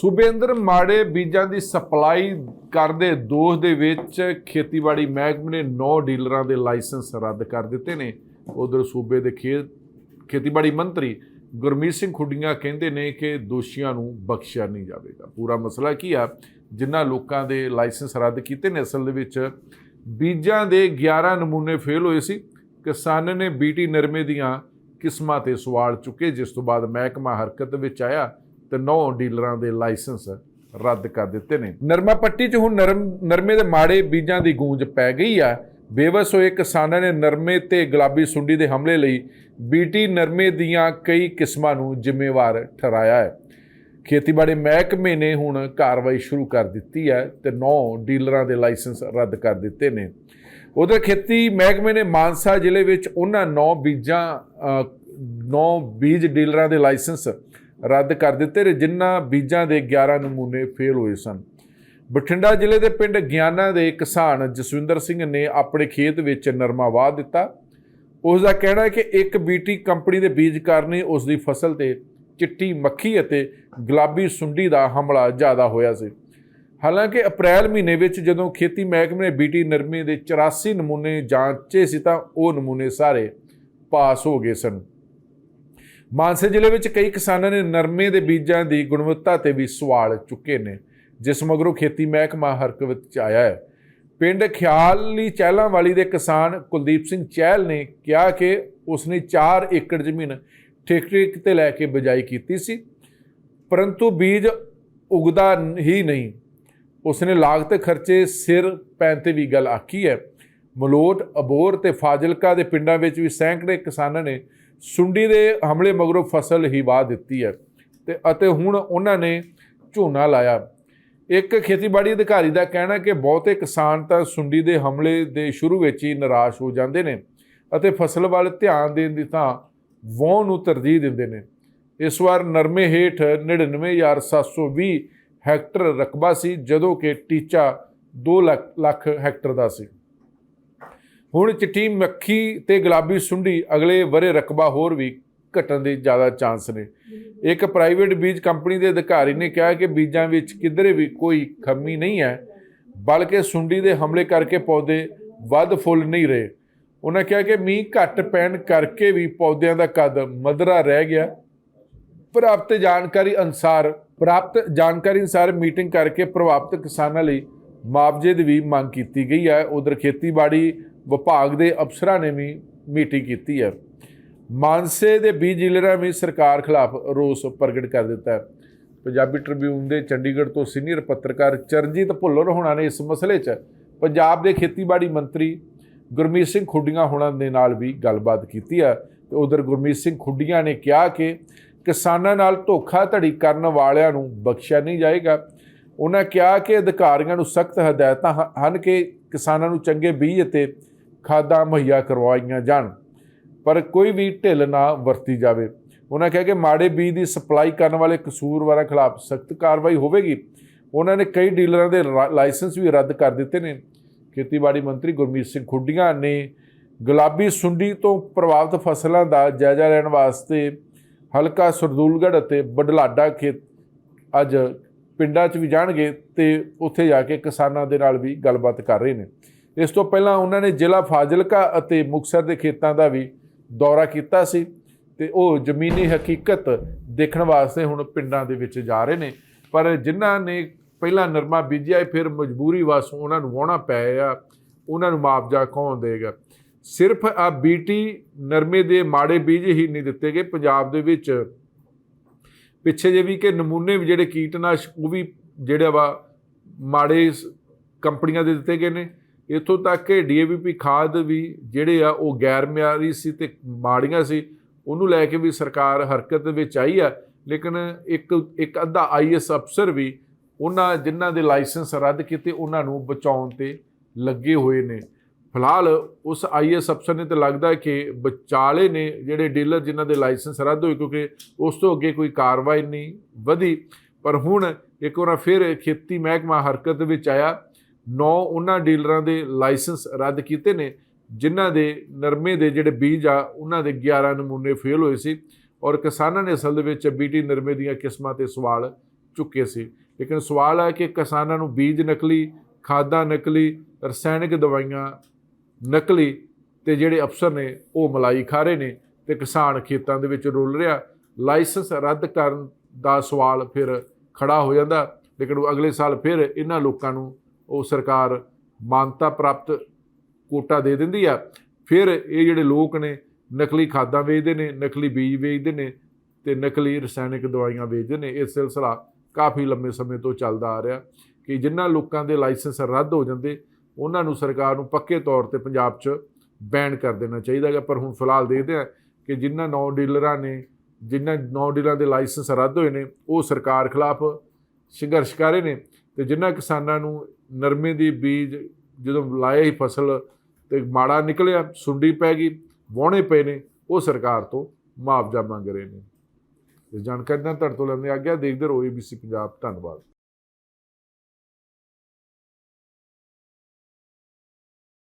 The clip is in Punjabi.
ਸੂਬੇ ਅੰਦਰ ਮਾੜੇ ਬੀਜਾਂ ਦੀ ਸਪਲਾਈ ਕਰਦੇ ਦੋਸ਼ ਦੇ ਵਿੱਚ ਖੇਤੀਬਾੜੀ ਮਹਿਕਮੇ ਨੇ 9 ਡੀਲਰਾਂ ਦੇ ਲਾਇਸੈਂਸ ਰੱਦ ਕਰ ਦਿੱਤੇ ਨੇ। ਉਧਰ ਸੂਬੇ ਦੇ ਖੇਤ ਖੇਤੀਬਾੜੀ ਮੰਤਰੀ ਗੁਰਮੀਤ ਸਿੰਘ ਖੁੱਡੀਆਂ ਕਹਿੰਦੇ ਨੇ ਕਿ ਦੋਸ਼ੀਆਂ ਨੂੰ ਬਖਸ਼ਿਆ ਨਹੀਂ ਜਾਵੇਗਾ। ਪੂਰਾ ਮਸਲਾ ਕੀ ਆ? ਜਿਨ੍ਹਾਂ ਲੋਕਾਂ ਦੇ ਲਾਇਸੈਂਸ ਰੱਦ ਕੀਤੇ ਨੇ, ਅਸਲ ਦੇ ਵਿੱਚ ਬੀਜਾਂ ਦੇ 11 ਨਮੂਨੇ ਫੇਲ ਹੋਏ ਸੀ। ਕਿਸਾਨ ਨੇ ਬੀਟੀ ਨਰਮੇ ਦੀਆਂ ਕਿਸਮਾਂ ਤੇ ਸਵਾਲ ਚੁੱਕੇ, ਜਿਸ ਤੋਂ ਬਾਅਦ ਮਹਿਕਮਾ ਹਰਕਤ ਵਿੱਚ ਆਇਆ। ਤੇ 9 ਡੀਲਰਾਂ ਦੇ ਲਾਇਸੈਂਸ ਰੱਦ ਕਰ ਦਿੱਤੇ ਨੇ। ਨਰਮਾ ਪੱਟੀ 'ਚ ਹੁਣ ਨਰਮ, ਨਰਮੇ ਦੇ ਮਾੜੇ ਬੀਜਾਂ ਦੀ ਗੂੰਜ ਪੈ ਗਈ ਆ। ਬੇਵਸ ਹੋਏ ਕਿਸਾਨਾਂ ਨੇ ਨਰਮੇ ਤੇ ਗੁਲਾਬੀ ਸੁੰਡੀ ਦੇ ਹਮਲੇ ਲਈ ਬੀਟੀ ਨਰਮੇ ਦੀਆਂ ਕਈ ਕਿਸਮਾਂ ਨੂੰ ਜ਼ਿੰਮੇਵਾਰ ਠਹਿਰਾਇਆ ਹੈ। ਖੇਤੀਬਾੜੀ ਮਹਿਕਮੇ ਨੇ ਹੁਣ ਕਾਰਵਾਈ ਸ਼ੁਰੂ ਕਰ ਦਿੱਤੀ ਹੈ ਤੇ 9 ਡੀਲਰਾਂ ਦੇ ਲਾਇਸੈਂਸ ਰੱਦ ਕਰ ਦਿੱਤੇ ਨੇ। ਉਧਰ ਖੇਤੀ ਮਹਿਕਮੇ ਨੇ ਮਾਨਸਾ ਜ਼ਿਲ੍ਹੇ ਵਿੱਚ ਉਹਨਾਂ 9 ਬੀਜਾਂ 9 ਬੀਜ ਡੀਲਰਾਂ ਦੇ ਲਾਇਸੈਂਸ ਰੱਦ ਕਰ ਦਿੱਤੇ ਨੇ ਜਿਨ੍ਹਾਂ ਬੀਜਾਂ ਦੇ 11 ਨਮੂਨੇ ਫੇਲ ਹੋਏ ਸਨ। ਬਠਿੰਡਾ ਜ਼ਿਲ੍ਹੇ ਦੇ ਪਿੰਡ ਗਿਆਨਾ ਦੇ ਕਿਸਾਨ ਜਸਵਿੰਦਰ ਸਿੰਘ ਨੇ ਆਪਣੇ ਖੇਤ ਵਿੱਚ ਨਰਮਾ ਵਾਹ ਦਿੱਤਾ। ਉਸ ਦਾ ਕਹਿਣਾ ਹੈ ਕਿ ਇੱਕ ਬੀਟੀ ਕੰਪਨੀ ਦੇ ਬੀਜ ਕਾਰਨ ਉਸ ਦੀ ਫਸਲ ਤੇ ਚਿੱਟੀ ਮੱਖੀ ਅਤੇ ਗੁਲਾਬੀ ਸੁੰਡੀ ਦਾ ਹਮਲਾ ਜ਼ਿਆਦਾ ਹੋਇਆ ਸੀ। ਹਾਲਾਂਕਿ ਅਪ੍ਰੈਲ ਮਹੀਨੇ ਵਿੱਚ ਜਦੋਂ ਖੇਤੀ ਮਹਿਕਮੇ ਨੇ ਬੀਟੀ ਨਰਮੇ ਦੇ 84 ਨਮੂਨੇ ਜਾਂਚੇ ਸੀ ਤਾਂ ਉਹ ਨਮੂਨੇ ਸਾਰੇ ਪਾਸ ਹੋ ਗਏ ਸਨ। ਮਾਨਸੇ ਜ਼ਿਲ੍ਹੇ ਵਿੱਚ ਕਈ ਕਿਸਾਨਾਂ ਨੇ ਨਰਮੇ ਦੇ ਬੀਜਾਂ ਦੀ ਗੁਣਵੱਤਾ ਤੇ ਵੀ ਸਵਾਲ ਚੁੱਕੇ ਨੇ, ਜਿਸ ਮਗਰੋਂ ਖੇਤੀ ਮਹਿਕਮਾ ਹਰਕਤ 'ਚ ਆਇਆ ਹੈ। ਪਿੰਡ ਖਿਆਲੀ ਚਹਿਲਾਂ ਵਾਲੀ ਦੇ ਕਿਸਾਨ ਕੁਲਦੀਪ ਸਿੰਘ ਚਹਿਲ ਨੇ ਕਿਹਾ ਕਿ ਉਸਨੇ 4 ਏਕੜ ਜ਼ਮੀਨ ਠੇਕੇ ਤੇ ਲੈ ਕੇ ਬਿਜਾਈ ਕੀਤੀ ਸੀ, ਪਰੰਤੂ ਬੀਜ ਉਗਦਾ ਹੀ ਨਹੀਂ। ਉਸਨੇ ਲਾਗਤ ਖਰਚੇ ਸਿਰ ਪੈਣ ਤੇ ਵੀ ਗੱਲ ਆਖੀ ਹੈ। ਮਲੋਟ ਅਬੋਰ ਤੇ ਫਾਜ਼ਿਲਕਾ ਦੇ ਪਿੰਡਾਂ ਵਿੱਚ ਵੀ ਸੈਂਕੜੇ ਕਿਸਾਨਾਂ ਨੇ ਸੁੰਡੀ ਦੇ ਹਮਲੇ ਮਗਰੋਂ ਫਸਲ ਹੀ ਵਾਹ ਦਿੱਤੀ ਹੈ ਤੇ ਅਤੇ ਹੁਣ ਉਹਨਾਂ ਨੇ ਝੋਨਾ ਲਾਇਆ। ਇੱਕ ਖੇਤੀਬਾੜੀ ਅਧਿਕਾਰੀ ਦਾ ਕਹਿਣਾ ਕਿ ਬਹੁਤੇ ਕਿਸਾਨ ਤਾਂ ਸੁੰਡੀ ਦੇ ਹਮਲੇ ਦੇ ਸ਼ੁਰੂ ਵਿੱਚ ਹੀ ਨਿਰਾਸ਼ ਹੋ ਜਾਂਦੇ ਨੇ ਅਤੇ ਫਸਲ ਵੱਲ ਧਿਆਨ ਦੇਣ ਦੀ ਥਾਂ ਵਾਹ ਨੂੰ ਤਰਜੀਹ ਦਿੰਦੇ ਨੇ। ਇਸ ਵਾਰ ਨਰਮੇ ਹੇਠ 99720 ਹੈਕਟਰ ਰਕਬਾ ਸੀ, ਜਦੋਂ ਕਿ ਟੀਚਾ 2 ਲੱਖ ਲੱਖ ਹੈਕਟਰ ਦਾ ਸੀ। ਹੁਣ ਚਿੱਟੀ ਮੱਖੀ ਤੇ ਗੁਲਾਬੀ ਸੁੰਡੀ ਅਗਲੇ ਵਰੇ ਰਕਬਾ ਹੋਰ ਵੀ ਘਟਣ ਦੇ ਜ਼ਿਆਦਾ ਚਾਂਸ ਨੇ। ਇੱਕ ਪ੍ਰਾਈਵੇਟ ਬੀਜ ਕੰਪਨੀ ਦੇ ਅਧਿਕਾਰੀ ਨੇ ਕਿਹਾ ਕਿ ਬੀਜਾਂ ਵਿੱਚ ਕਿਧਰੇ ਵੀ ਕੋਈ ਖਮੀ ਨਹੀਂ ਹੈ, ਬਲਕਿ ਸੁੰਡੀ ਦੇ ਹਮਲੇ ਕਰਕੇ ਪੌਦੇ ਵੱਧ ਫੁੱਲ ਨਹੀਂ ਰਹੇ। ਉਹਨਾਂ ਕਿਹਾ ਕਿ ਮੀਂਹ ਘੱਟ ਪੈਣ ਕਰਕੇ ਵੀ ਪੌਦਿਆਂ ਦਾ ਕੱਦ ਮਧਰਾ ਰਹਿ ਗਿਆ। ਪ੍ਰਾਪਤ ਜਾਣਕਾਰੀ ਅਨੁਸਾਰ, ਪ੍ਰਾਪਤ ਜਾਣਕਾਰੀ ਅਨੁਸਾਰ ਮੀਟਿੰਗ ਕਰਕੇ ਪ੍ਰਭਾਵਿਤ ਕਿਸਾਨਾਂ ਲਈ ਮੁਆਵਜ਼ੇ ਦੀ ਵੀ ਮੰਗ ਕੀਤੀ ਗਈ ਹੈ। ਉਧਰ ਖੇਤੀਬਾੜੀ ਵਿਭਾਗ ਦੇ ਅਫਸਰਾਂ ਨੇ ਵੀ ਮੀਟਿੰਗ ਕੀਤੀ ਹੈ। ਮਾਨਸੇ ਦੇ ਬੀ ਡੀਲਰਾਂ ਵੀ ਸਰਕਾਰ ਖਿਲਾਫ ਰੋਸ ਪ੍ਰਗਟ ਕਰ ਦਿੱਤਾ ਹੈ। ਪੰਜਾਬੀ ਟ੍ਰਿਬਿਊਨ ਦੇ ਚੰਡੀਗੜ੍ਹ ਤੋਂ ਸੀਨੀਅਰ ਪੱਤਰਕਾਰ ਚਰਨਜੀਤ ਭੁੱਲਰ ਹੋਣਾ ਨੇ ਇਸ ਮਸਲੇ 'ਚ ਪੰਜਾਬ ਦੇ ਖੇਤੀਬਾੜੀ ਮੰਤਰੀ ਗੁਰਮੀਤ ਸਿੰਘ ਖੁੱਡੀਆਂ ਹੋਣਾ ਦੇ ਨਾਲ ਵੀ ਗੱਲਬਾਤ ਕੀਤੀ ਹੈ ਤੇ ਉਧਰ ਗੁਰਮੀਤ ਸਿੰਘ ਖੁੱਡੀਆਂ ਨੇ ਕਿਹਾ ਕਿ ਕਿਸਾਨਾਂ ਨਾਲ ਧੋਖਾਧੜੀ ਕਰਨ ਵਾਲਿਆਂ ਨੂੰ ਬਖਸ਼ਿਆ ਨਹੀਂ ਜਾਏਗਾ। ਉਹਨਾਂ ਕਿਹਾ ਕਿ ਅਧਿਕਾਰੀਆਂ ਨੂੰ ਸਖਤ ਹਦਾਇਤਾਂ ਹ- ਹਨ ਕਿ ਕਿਸਾਨਾਂ ਨੂੰ ਚੰਗੇ ਬੀਜ ਅਤੇ ਖਾਦਾਂ ਮੁਹੱਈਆ ਕਰਵਾਈਆਂ ਜਾਣ, ਪਰ ਕੋਈ ਵੀ ਢਿੱਲ ਨਾ ਵਰਤੀ ਜਾਵੇ। ਉਹਨਾਂ ਕਿਹਾ ਕਿ ਮਾੜੇ ਬੀਜ ਦੀ ਸਪਲਾਈ ਕਰਨ ਵਾਲੇ ਕਸੂਰਵਾਰਾਂ ਖਿਲਾਫ ਸਖਤ ਕਾਰਵਾਈ ਹੋਵੇਗੀ। ਉਹਨਾਂ ਨੇ ਕਈ ਡੀਲਰਾਂ ਦੇ ਰਾ- ਲਾਇਸੈਂਸ ਵੀ ਰੱਦ ਕਰ ਦਿੱਤੇ ਨੇ। ਖੇਤੀਬਾੜੀ ਮੰਤਰੀ ਗੁਰਮੀਤ ਸਿੰਘ ਖੁੱਡੀਆਂ ਨੇ ਗੁਲਾਬੀ ਸੁੰਡੀ ਤੋਂ ਪ੍ਰਭਾਵਿਤ ਫਸਲਾਂ ਦਾ ਜਾਇਜ਼ਾ ਲੈਣ ਵਾਸਤੇ ਹਲਕਾ ਸਰਦੂਲਗੜ੍ਹ ਅਤੇ ਬਡਲਾਡਾ ਖੇਤ ਅੱਜ ਪਿੰਡਾਂ 'ਚ ਵੀ ਜਾਣਗੇ ਤੇ ਉੱਥੇ ਜਾ ਕੇ ਕਿਸਾਨਾਂ ਦੇ ਨਾਲ ਵੀ ਗੱਲਬਾਤ ਕਰ ਰਹੇ ਨੇ। ਇਸ ਤੋਂ ਪਹਿਲਾਂ ਉਹਨਾਂ ਨੇ ਜ਼ਿਲ੍ਹਾ ਫਾਜ਼ਿਲਕਾ ਅਤੇ ਮੁਕਤਸਰ ਦੇ ਖੇਤਾਂ ਦਾ ਵੀ ਦੌਰਾ ਕੀਤਾ ਸੀ ਤੇ ਉਹ ਜ਼ਮੀਨੀ ਹਕੀਕਤ ਦੇਖਣ ਵਾਸਤੇ ਹੁਣ ਪਿੰਡਾਂ ਦੇ ਵਿੱਚ ਜਾ ਰਹੇ ਨੇ। ਪਰ ਜਿਨ੍ਹਾਂ ਨੇ ਪਹਿਲਾਂ ਨਰਮਾ ਬੀਜਿਆ ਫਿਰ ਮਜਬੂਰੀ ਵਾਸੋਂ ਉਹਨਾਂ ਨੂੰ ਵਾਹੁਣਾ ਪਿਆ ਆ ਉਹਨਾਂ ਨੂੰ ਮੁਆਵਜ਼ਾ ਕੌਣ ਦੇਗਾ ਸਿਰਫ ਆ ਬੀਟੀ ਨਰਮੇ ਦੇ ਮਾੜੇ ਬੀਜ ਹੀ ਨਹੀਂ ਦਿੱਤੇ ਗਏ। ਪੰਜਾਬ ਦੇ ਵਿੱਚ ਪਿੱਛੇ ਜੇ ਵੀ ਕਿ ਨਮੂਨੇ ਵੀ ਜਿਹੜੇ ਕੀਟਨਾਸ਼ਕ, ਉਹ ਵੀ ਜਿਹੜੇ ਵਾ ਮਾੜੇ ਸ- ਕੰਪਨੀਆਂ ਦੇ ਦਿੱਤੇ ਗਏ ਨੇ। ਇਥੋਂ ਤੱਕ ਕਿ ਡੀਏਵੀਪੀ ਖਾਦ ਵੀ ਜਿਹੜੇ ਆ, ਉਹ ਗੈਰ ਮਿਆਰੀ ਸੀ ਤੇ ਮਾੜੀਆਂ ਸੀ, ਉਹਨੂੰ ਲੈ ਕੇ ਵੀ ਸਰਕਾਰ ਹਰਕਤ ਵਿੱਚ ਆਈ ਆ। ਲੇਕਿਨ ਇੱਕ ਇੱਕ ਅੱਧਾ ਆਈਐਸ ਅਫਸਰ ਵੀ ਉਹਨਾਂ ਜਿਨ੍ਹਾਂ ਦੇ ਲਾਇਸੈਂਸ ਰੱਦ ਕੀਤੇ, ਉਹਨਾਂ ਨੂੰ ਬਚਾਉਣ ਤੇ ਲੱਗੇ ਹੋਏ ਨੇ। ਫਿਲਹਾਲ ਉਸ ਆਈਐਸ ਅਫਸਰ ਨੇ ਤਾਂ ਲੱਗਦਾ ਕਿ ਵਿਚਾਲੇ ਨੇ ਜਿਹੜੇ ਡੀਲਰ ਜਿਨ੍ਹਾਂ ਦੇ ਲਾਇਸੈਂਸ ਰੱਦ ਹੋਏ, ਕਿਉਂਕਿ ਉਸ ਤੋਂ ਅੱਗੇ ਕੋਈ ਕਾਰਵਾਈ ਨਹੀਂ ਵਧੀ। ਪਰ ਹੁਣ ਇੱਕ ਵਾਰ ਫਿਰ ਖੇਤੀ ਮਹਿਕਮਾ ਹਰਕਤ ਵਿੱਚ ਆਇਆ। ਨੌ ਉਹਨਾਂ ਡੀਲਰਾਂ ਦੇ ਲਾਇਸੈਂਸ ਰੱਦ ਕੀਤੇ ਨੇ, ਜਿਨ੍ਹਾਂ ਦੇ ਨਰਮੇ ਦੇ ਜਿਹੜੇ ਬੀਜ ਆ, ਉਹਨਾਂ ਦੇ 11 ਨਮੂਨੇ ਫੇਲ ਹੋਏ ਸੀ ਔਰ ਕਿਸਾਨਾਂ ਨੇ ਅਸਲ ਦੇ ਵਿੱਚ ਬੀਟੀ ਨਰਮੇ ਦੀਆਂ ਕਿਸਮਾਂ ਤੇ ਸਵਾਲ ਚੁੱਕੇ ਸੀ। ਲੇਕਿਨ ਸਵਾਲ ਹੈ ਕਿ ਕਿਸਾਨਾਂ ਨੂੰ ਬੀਜ ਨਕਲੀ, ਖਾਦਾਂ ਨਕਲੀ, ਰਸਾਇਣਿਕ ਦਵਾਈਆਂ ਨਕਲੀ ਤੇ ਜਿਹੜੇ ਅਫਸਰ ਨੇ, ਉਹ ਮਲਾਈ ਖਾ ਰਹੇ ਨੇ ਤੇ ਕਿਸਾਨ ਖੇਤਾਂ ਦੇ ਵਿੱਚ ਰੁਲ ਰਿਹਾ। ਲਾਇਸੈਂਸ ਰੱਦ ਕਰਨ ਦਾ ਸਵਾਲ ਫਿਰ ਖੜਾ ਹੋ ਜਾਂਦਾ। ਲੇਕਿਨ ਉਹ ਅਗਲੇ ਸਾਲ ਫਿਰ ਇਹਨਾਂ ਲੋਕਾਂ ਨੂੰ ਉਹ ਸਰਕਾਰ ਮਾਨਤਾ ਪ੍ਰਾਪਤ ਕੋਟਾ ਦੇ ਦਿੰਦੀ ਆ। ਫਿਰ ਇਹ ਜਿਹੜੇ ਲੋਕ ਨੇ, ਨਕਲੀ ਖਾਦਾਂ ਵੇਚਦੇ ਨੇ, ਨਕਲੀ ਬੀਜ ਵੇਚਦੇ ਨੇ ਤੇ ਨਕਲੀ ਰਸਾਇਣਿਕ ਦਵਾਈਆਂ ਵੇਚਦੇ ਨੇ। ਇਹ ਸਿਲਸਿਲਾ ਕਾਫੀ ਲੰਮੇ ਸਮੇਂ ਤੋਂ ਚੱਲਦਾ ਆ ਰਿਹਾ ਕਿ ਜਿਨ੍ਹਾਂ ਲੋਕਾਂ ਦੇ ਲਾਇਸੈਂਸ ਰੱਦ ਹੋ ਜਾਂਦੇ ਉਹਨਾਂ ਨੂੰ ਸਰਕਾਰ ਨੂੰ ਪੱਕੇ ਤੌਰ ਤੇ ਪੰਜਾਬ 'ਚ ਬੈਨ ਕਰ ਦੇਣਾ ਚਾਹੀਦਾ ਹੈ ਪਰ ਹੁਣ ਫਿਲਹਾਲ ਦੇਖਦੇ ਆ ਕਿ ਜਿਨ੍ਹਾਂ ਨੌ ਡੀਲਰਾਂ ਨੇ ਜਿਨ੍ਹਾਂ ਨੌ ਡੀਲਰਾਂ ਦੇ ਲਾਇਸੈਂਸ ਰੱਦ ਹੋਏ ਨੇ, ਉਹ ਸਰਕਾਰ ਖਿਲਾਫ ਸੰਘਰਸ਼ ਕਰ ਰਹੇ ਨੇ ਤੇ ਜਿਨ੍ਹਾਂ ਕਿਸਾਨਾਂ ਨੂੰ ਨਰਮੇ ਦੀ ਬੀਜ ਜਦੋਂ ਲਾਇਆ ਹੀ ਫਸਲ ਤੇ ਮਾੜਾ ਨਿਕਲਿਆ, ਸੁੰਡੀ ਪੈ ਗਈ, ਵਾਹੁਣੇ ਪਏ ਨੇ, ਉਹ ਸਰਕਾਰ ਤੋਂ ਮੁਆਵਜ਼ਾ ਮੰਗ ਰਹੇ ਨੇ। ਇਸ ਜਾਣਕਾਰੀ ਦਾ ਤੁਹਾਡੇ ਤੋਂ ਲੈਂਦੇ ਆ ਗਿਆ ਦੇਖਦੇ ਰਹੋ ABC ਪੰਜਾਬ। ਧੰਨਵਾਦ।